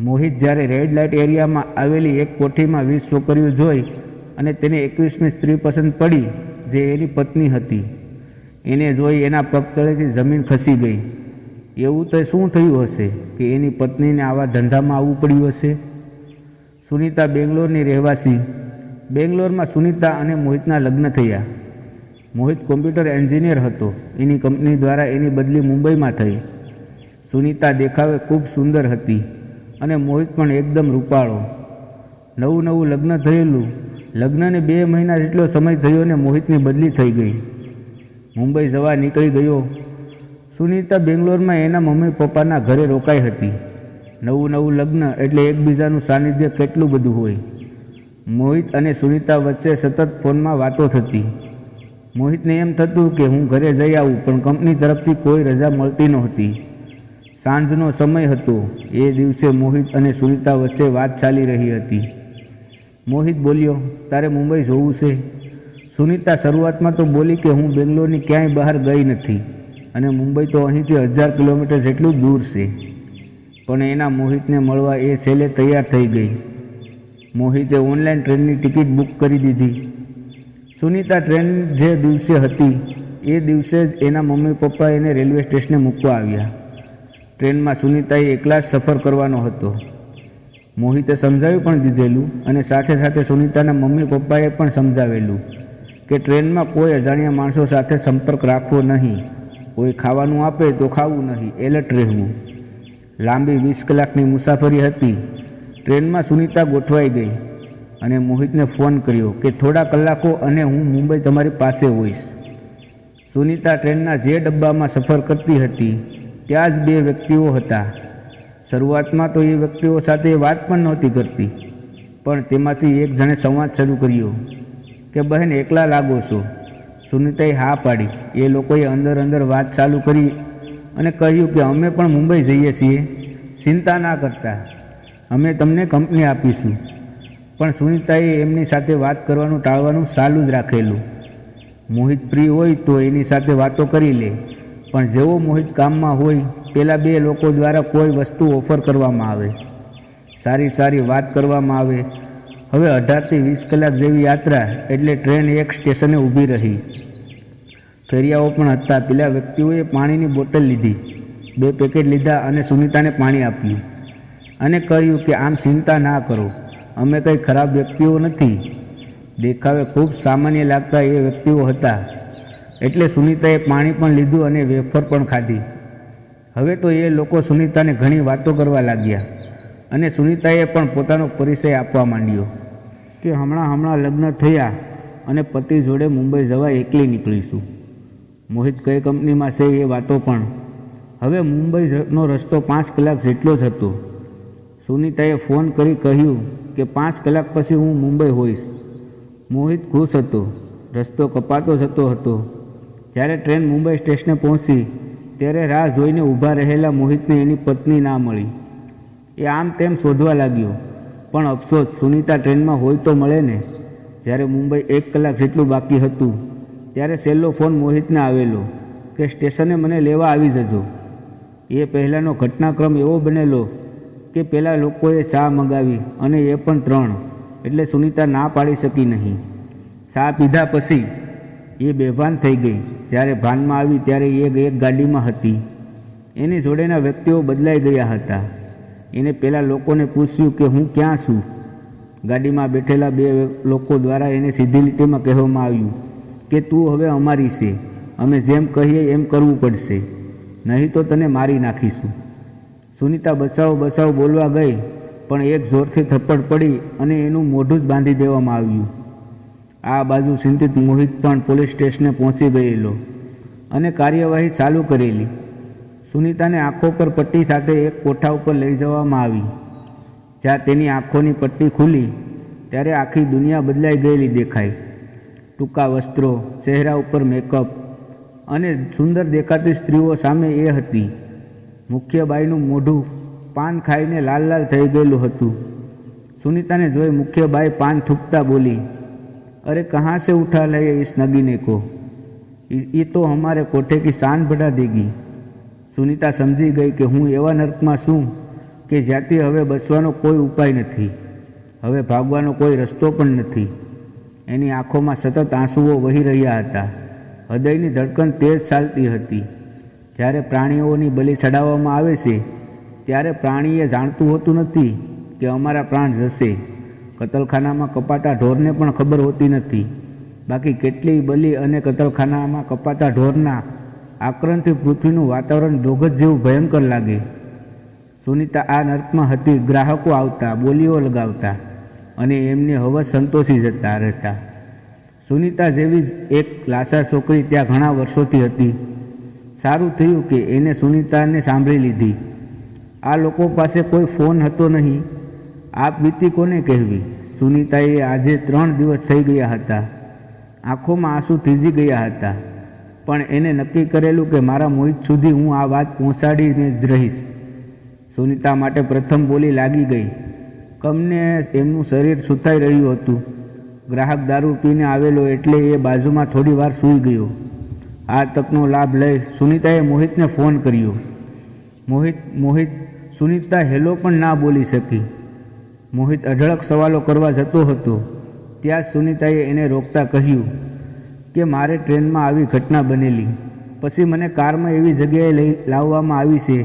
મોહિત જ્યારે red light એરિયામાં આવેલી એક કોઠીમાં વીસ છોકરીઓ જોઈ અને તેને એકવીસમી સ્ત્રી પસંદ પડી, જે એની પત્ની હતી. એને જોઈ એના પગ તળેથી જમીન ખસી ગઈ. એવું તો શું થયું હશે કે એની પત્નીને આવા ધંધામાં આવવું પડ્યું હશે? સુનીતા બેંગ્લોરની રહેવાસી. બેંગ્લોરમાં સુનીતા અને મોહિતના લગ્ન થયા. મોહિત કોમ્પ્યુટર એન્જિનિયર હતો. એની કંપની દ્વારા એની બદલી મુંબઈમાં થઈ. સુનીતા દેખાવે ખૂબ સુંદર હતી. અને મોહિત પણ એકદમ રૂપાળો. નવું નવું લગ્ન થયેલું. લગ્નને બે મહિના જેટલો સમય થયો ને મોહિતની બદલી થઈ ગઈ. મુંબઈ જવા નીકળી ગયો. સુનીતા બેંગ્લોરમાં એના મમ્મી પપ્પાના ઘરે રોકાઈ હતી. નવું નવું લગ્ન એટલે એકબીજાનું સાનિધ્ય કેટલું બધું હોય. મોહિત અને સુનીતા વચ્ચે સતત ફોનમાં વાતો થતી. મોહિતને એમ થતું કે હું ઘરે જઈ આવું, પણ કંપની તરફથી કોઈ રજા મળતી નહોતી. સાંજનો સમય હતો. એ દિવસે મોહિત અને સુનિતા વચ્ચે વાત ચાલી રહી હતી. મોહિત બોલ્યો, તારે મુંબઈ જોવું છે. સુનિતા શરૂઆતમાં તો બોલી કે હું બેંગ્લોરની ક્યાંય બહાર ગઈ નથી અને મુંબઈ તો અહીંથી હજાર કિલોમીટર જેટલું દૂર છે. પણ એના મોહિતને મળવા એ છેલ્લે તૈયાર થઈ ગઈ. મોહિતે ઓનલાઈન ટ્રેનની ટિકિટ બુક કરી દીધી. સુનિતા ટ્રેન જે દિવસે હતી, એ દિવસે જ એના મમ્મી પપ્પા એને રેલવે સ્ટેશને મૂકવા આવ્યા. ટ્રેનમાં સુનિતાએ એકલા જ સફર કરવાનો હતો. મોહિતે સમજાવી પણ દીધેલું અને સાથે સાથે સુનિતાના મમ્મી પપ્પાએ પણ સમજાવેલું કે ટ્રેનમાં કોઈ અજાણ્યા માણસો સાથે સંપર્ક રાખવો નહીં. કોઈ ખાવાનું આપે તો ખાવું નહીં, એલર્ટ રહેવું. લાંબી વીસ કલાકની મુસાફરી હતી. ટ્રેનમાં સુનીતા ગોઠવાઈ ગઈ અને મોહિતને ફોન કર્યો કે થોડા કલાકો અને હું મુંબઈ તમારી પાસે હોઈશ. સુનિતા ટ્રેનના જે ડબ્બામાં સફર કરતી હતી ત્યાં જ બે વ્યક્તિઓ હતા. શરૂઆતમાં તો એ વ્યક્તિઓ સાથે વાત પણ નહોતી કરતી, પણ તેમાંથી એક જણે સંવાદ શરૂ કર્યો કે, બહેન, એકલા લાગો છો. સુનીતાએ હા પાડી. એ લોકોએ અંદર અંદર વાત ચાલુ કરી અને કહ્યું કે, અમે પણ મુંબઈ જઈએ છીએ. ચિંતા ના કરતા. અમે તમને કંપની આપીશું. પણ સુનીતાએ એમની સાથે વાત કરવાનું ટાળવાનું ચાલુ જ રાખેલું. મોહિત ફ્રી હોય તો એની સાથે વાતો કરી લે. પણ જેવો મોહિત કામમાં હોય, પેલા બે લોકો દ્વારા કોઈ વસ્તુ ઓફર કરવામાં આવે. સારી સારી વાત કરવામાં આવે. હવે અઢારથી વીસ કલાક જેવી યાત્રા, એટલે ટ્રેન એક સ્ટેશને ઊભી રહી. ફેરિયાઓ પણ હતા. પેલા વ્યક્તિઓએ પાણીની બોટલ લીધી. બે પેકેટ લીધા અને સુનિતાને પાણી આપ્યું. અને કહ્યું કે, આમ ચિંતા ના કરો. અમે કંઈ ખરાબ વ્યક્તિઓ નથી. દેખાવે ખૂબ સામાન્ય લાગતા એ વ્યક્તિઓ હતા. એટલે સુનીતાએ પાણી પણ લીધું અને વેફર પણ ખાધી. હવે તો એ લોકો સુનીતાને ઘણી વાતો કરવા લાગ્યા અને સુનીતાએ પણ પોતાનો પરિચય આપવા માંડ્યો કે હમણાં હમણાં લગ્ન થયા અને પતિ જોડે મુંબઈ જવા એકલી નીકળીશું. મોહિત કઈ કંપનીમાં છે એ વાતો પણ. હવે મુંબઈનો રસ્તો પાંચ કલાક જેટલો જ હતો. સુનિતાએ ફોન કરી કહ્યું કે પાંચ કલાક પછી હું મુંબઈ હોઈશ. મોહિત ખુશ હતો. રસ્તો કપાતો જતો હતો. જ્યારે ટ્રેન મુંબઈ સ્ટેશને પહોંચી, ત્યારે રાહ જોઈને ઊભા રહેલા મોહિતને એની પત્ની ના મળી. એ આમ તેમ શોધવા લાગ્યો, પણ અફસોસ સુનિતા ટ્રેનમાં હોય તો મળે ને? જ્યારે મુંબઈ એક કલાક જેટલું બાકી હતું, ત્યારે છેલ્લો ફોન મોહિતને આવેલો કે, સ્ટેશને મને લેવા આવી જજો. એ પહેલાંનો ઘટનાક્રમ એવો બનેલો કે પહેલાં લોકોએ ચા મંગાવી અને એ પણ ત્રણ, એટલે સુનિતા ના પાડી શકી નહીં. ચા પીધા પછી એ બેભાન થઈ ગઈ. જ્યારે ભાનમાં આવી ત્યારે એ એક ગાડીમાં હતી. એની જોડેના વ્યક્તિઓ બદલાઈ ગયા હતા. એને પહેલાં લોકોને પૂછ્યું કે હું ક્યાં છું? ગાડીમાં બેઠેલા બે લોકો દ્વારા એને સીધી લીટીમાં કહેવામાં આવ્યું કે તું હવે અમારી છે. અમે જેમ કહીએ એમ કરવું પડશે. નહીં તો તને મારી નાખીશું. સુનીતા બચાવ બચાવ બોલવા ગઈ, પણ એક જોરથી થપ્પડ પડી અને એનું મોઢું જ બાંધી દેવામાં આવ્યું. આ બાજુ ચિંતિત મોહિત પણ પોલીસ સ્ટેશને પહોંચી ગયેલો અને કાર્યવાહી ચાલુ કરેલી. સુનીતાને આંખો પર પટ્ટી સાથે એક કોઠા ઉપર લઈ જવામાં આવી. જ્યાં તેની આંખોની પટ્ટી ખુલી, ત્યારે આખી દુનિયા બદલાઈ ગયેલી દેખાઈ. ટૂંકા વસ્ત્રો, ચહેરા ઉપર મેકઅપ અને સુંદર દેખાતી સ્ત્રીઓ સામે એ હતી. મુખ્ય બાઈનું મોઢું પાન ખાઈને લાલ લાલ થઈ ગયેલું હતું. સુનિતાને જોઈ મુખ્ય બાઈ પાન થૂકતા બોલી અરે कहाँ સે ઉઠા लाए इस नगीने को એ તો અમારે કોઠે કી સાન ભડા દેગી. સુનિતા સમજી ગઈ કે હું એવા નર્કમાં છું કે જ્યાંથી હવે બસવાનો કોઈ ઉપાય નથી. હવે ભાગવાનો કોઈ રસ્તો પણ નથી. એની આંખોમાં સતત આંસુઓ વહી રહ્યા હતા. હૃદયની ધડકન તેજ ચાલતી હતી. જ્યારે પ્રાણીઓની બલિ ચડાવવામાં આવે છે, ત્યારે પ્રાણીએ જાણતું હોતું નથી કે અમારા પ્રાણ જશે. કતલખાનામાં કપાતા ઢોરને પણ ખબર હોતી નથી. બાકી કેટલીય બલી અને કતલખાનામાં કપાતા ઢોરના આક્રંદથી પૃથ્વીનું વાતાવરણ દોગત જેવું ભયંકર લાગે. સુનિતા આ નર્કમાં હતી, ગ્રાહકો આવતા, બોલીઓ લગાવતા અને એમને હવસ સંતોષી જતા રહેતા. સુનિતા જેવી જ એક લાસા છોકરી ત્યાં ઘણા વર્ષોથી હતી. સારું થયું કે એને સુનિતાને સાંભળી લીધી. આ લોકો પાસે કોઈ ફોન હતો નહીં. આપ વીતી કોને કહેવી? સુનિતાએ આજે ત્રણ દિવસ થઈ ગયા હતા. આંખોમાં આંસુ થીજી ગયા હતા. પણ એને નક્કી કરેલું કે મારા મોહિત સુધી હું આ વાત પહોંચાડીને જ રહીશ. સુનિતા માટે પ્રથમ બોલી લાગી ગઈ. કમને એમનું શરીર સુતાઈ રહ્યું હતું. ગ્રાહક દારૂ પીને આવેલો એટલે એ બાજુમાં થોડી વાર સૂઈ ગયો. આ તકનો લાભ લઈ સુનિતાએ મોહિતને ફોન કર્યો. મોહિત મોહિત, સુનિતા હેલો પણ ના બોલી શકી. મોહિત અઢળક સવાલો કરવા જતો હતો. ત્યાં સુનિતાએ એને રોકતા કહ્યું કે મારે ટ્રેનમાં આવી ઘટના બનેલી. પછી મને કારમાં એવી જગ્યાએ લઈ લાવવામાં આવી છે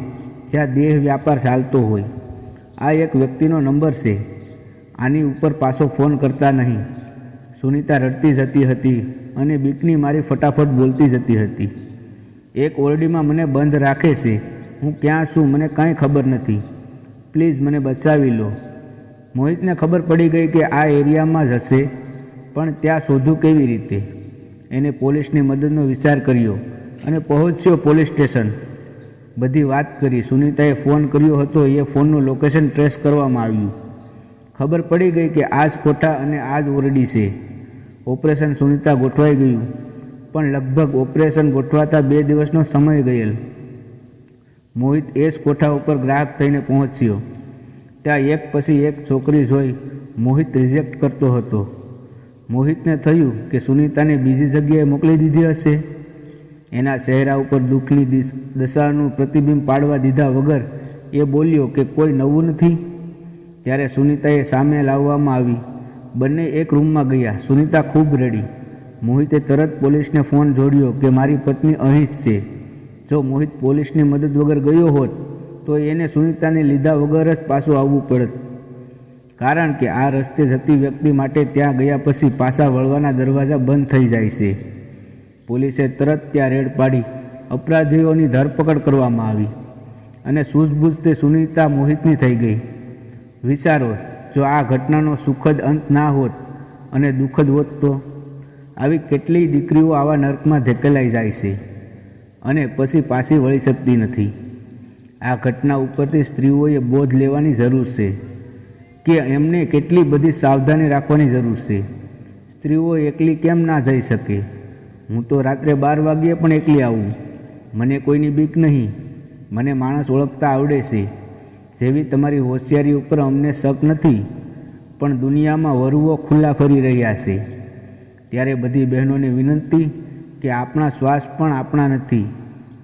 જ્યાં દેહ વ્યાપાર ચાલતો હોય. આ એક વ્યક્તિનો નંબર છે. આની ઉપર પાછો ફોન કરતા નહીં. સુનિતા રડતી જતી હતી અને બીકની મારી ફટાફટ બોલતી જતી હતી. એક ઓરડીમાં મને બંધ રાખે છે. હું ક્યાં છું મને કાંઈ ખબર નથી. પ્લીઝ મને બચાવી લો. મોહિતને ખબર પડી ગઈ કે આ એરિયામાં જ હશે, પણ ત્યાં શોધું કેવી રીતે? એને પોલીસની મદદનો વિચાર કર્યો અને પહોંચ્યો પોલીસ સ્ટેશન. બધી વાત કરી. સુનિતાએ ફોન કર્યો હતો. એ ફોનનું લોકેશન ટ્રેસ કરવામાં આવ્યું. ખબર પડી ગઈ કે આ જ કોઠા અને આ જ ઓરડી છે. ઓપરેશન સુનિતા ગોઠવાઈ ગયું. પણ લગભગ ઓપરેશન ગોઠવાતા બે દિવસનો સમય ગયેલ. મોહિત એ જ કોઠા ઉપર ગ્રાહક થઈને પહોંચ્યો. ત્યાં એક પછી એક છોકરી જોઈ મોહિત રિજેક્ટ કરતો હતો. મોહિતને થયું કે સુનિતાને બીજી જગ્યાએ મોકલી દીધી હશે. એના ચહેરા ઉપર દુઃખની દિશ- દશાનું પ્રતિબિંબ પાડવા દીધા વગર એ બોલ્યો કે કોઈ નવું નથી. ત્યારે સુનિતાએ સામે લાવવામાં આવી. બંને એક રૂમમાં ગયા. સુનિતા ખૂબ રડી. મોહિતે તરત પોલીસને ફોન જોડ્યો કે મારી પત્ની અહીં જ છે. જો મોહિત પોલીસની મદદ વગર ગયો હોત તો એને સુનિતાને લીધા વગર જ પાછું આવવું પડત. કારણ કે આ રસ્તે જતી વ્યક્તિ માટે ત્યાં ગયા પછી પાછા વળવાના દરવાજા બંધ થઈ જાય છે. પોલીસે તરત ત્યાં રેડ પાડી, અપરાધીઓની ધરપકડ કરવામાં આવી અને સૂઝબૂઝ તે સુનિતા મોહિતની થઈ ગઈ. વિચારો, જો આ ઘટનાનો સુખદ અંત ના હોત અને દુઃખદ હોત તો? આવી કેટલીય દીકરીઓ આવા નર્કમાં ધકેલાઈ જાય છે અને પછી પાછી વળી શકતી નથી. આ ઘટના ઉપરથી સ્ત્રીઓએ બોધ લેવાની જરૂર છે કે એમને કેટલી બધી સાવધાની રાખવાની જરૂર છે. સ્ત્રીઓ એકલી કેમ ના જઈ શકે? હું તો રાત્રે બાર વાગ્યે પણ એકલી આવું. મને કોઈની બીક નહીં. મને માણસ ઓળખતા આવડે છે. જેવી તમારી હોશિયારી ઉપર અમને શક નથી, પણ દુનિયામાં વરુઓ ખુલ્લા ફરી રહ્યા છે. ત્યારે બધી બહેનોને વિનંતી કે આપણા શ્વાસ પણ આપણા નથી.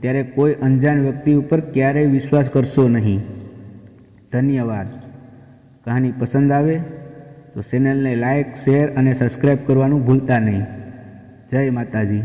ત્યારે કોઈ અંજાણ વ્યક્તિ ઉપર ક્યારેય વિશ્વાસ કરશો નહીં. ધન્યવાદ. કહાની પસંદ આવે તો ચેનલને લાઇક શેર અને સબસ્ક્રાઈબ કરવાનું ભૂલતા નહીં. જય માતાજી.